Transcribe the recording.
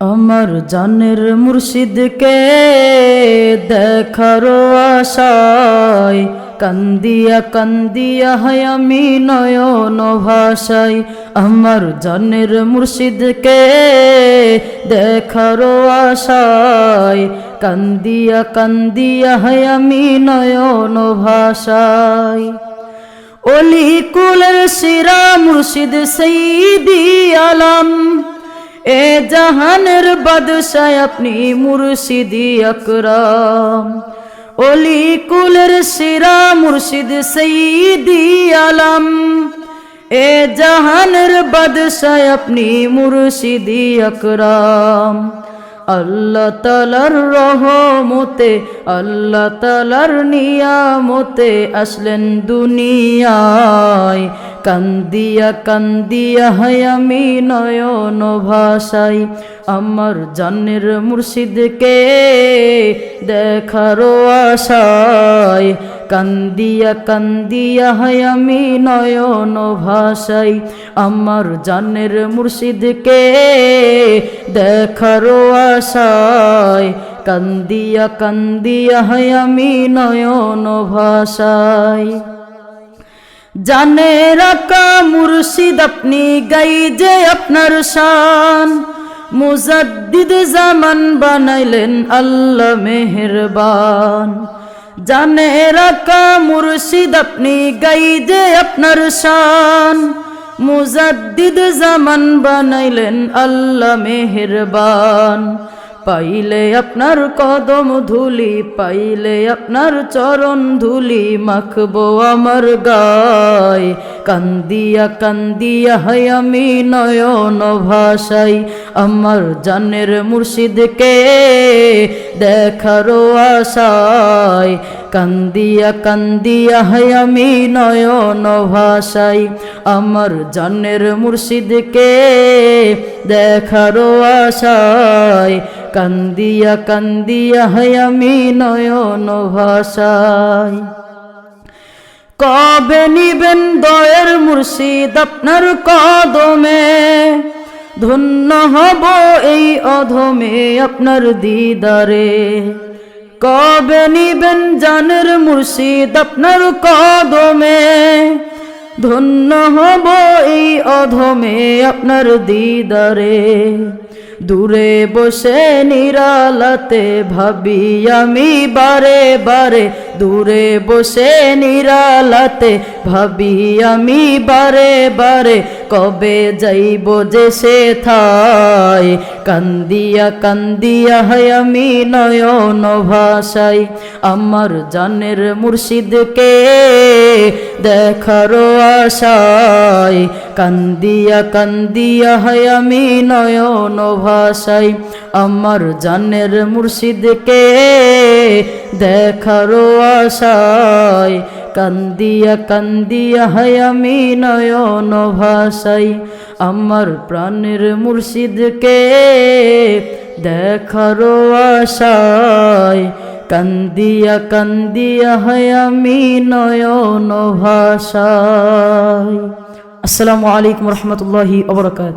আমার জানের মুর্শিদকে দেখার আশায়। কান্দিয়া কান্দিয়া হয় আমি নয়ন ভাষাই আমার জানের মুর্শিদকে দেখার আশায়। কান্দিয়া কান্দিয়া হয় আমি নয়ন ভাষায়। অলি কুলের শিরা মুর্শিদ সঈদি আলম এ জাহানের বাদশাহ আপনি মুর্শিদি আকরাম। অলি কুলের শিরা মুর্শিদ সঈদি আলম। এ জাহানের বাদশাহ আপনি মুর্শিদি আকরাম। আল্লাহ তালার রহমতে, আল্লাহ তালার নিয়ামতে আসলেন দুনিয়ায়। কান্দিয়া কান্দিয়া হায় আমি নয়ন ভাষাই। আমার জানের মুর্শিদকে দেখারো আশায় কান্দিয়া কান্দিয়া হায় আমি নয়ন ভাষাই। আমার জানের মুর্শিদকে দেখারো আশায় কান্দিয়া কান্দিয়া হায় আমি নয়ন ভাষাই। জানে রাকা মুর্শিদ, আপনি গাই যে আপনার শান। মুজাদ্দিদ জামান বানাইলেন আল্লাহ মেহেরবান। জানে রাকা মুর্শিদ, আপনি গাই যে আপনার শান। মুজাদ্দিদ জামান বানাইলেন আল্লাহ মেহেরবান। পাইলে আপনার কদম ধুলি, পাইলে আপনার চরণ ধুলি মাখবো আমার গায়। কান্দিয়া কান্দিয়া হাই আমি নয়ন ভাষাই, আমার জানের মুর্শিদকে দেখারো আশায়। কান্দিয়া কান্দিয়া হাই আমি নয়ন ভাষাই, আমার জানের মুর্শিদকে দেখারো আশায়। কান্দিয়া কান্দিয়া হয় আমি নয়ন ভাষায়। কবে নিবেন দয়ের মুর্শিদ আপনার কদমে? ধন্য হব এই অধমে আপনার দিদারে। কবে নিবেন জানের মুর্শিদ আপনার কদমে? ধন্য হব এই অধমে আপনার দিদারে। দূরে বসে নিরালাতে ভাবি আমি বারে বারে দূরে বসে নিরালাতে ভাবি আমি বারে বারে কবে যাইব যে সে থাই। কান্দিয়া কান্দিয়া হয় আমি নয়ন ভাষাই। আমার জানের মুর্শিদকে দেখারো আশায় কান্দিয়া কান্দিয়া হয় আমি নয়ন ভাষাই। আমার জানের মুর্শিদকে দেখারো আশায় কান্দিয়া কান্দিয়া হয় আমি নয়ন ভাষাই আমার প্রাণের মুর্শিদকে দেখারো আশায়, কান্দিয়া কান্দিয়া হয় আমি নয়ন ভাষায়। আসসালামু আলাইকুম রহমতুল্লাহি অবরকাত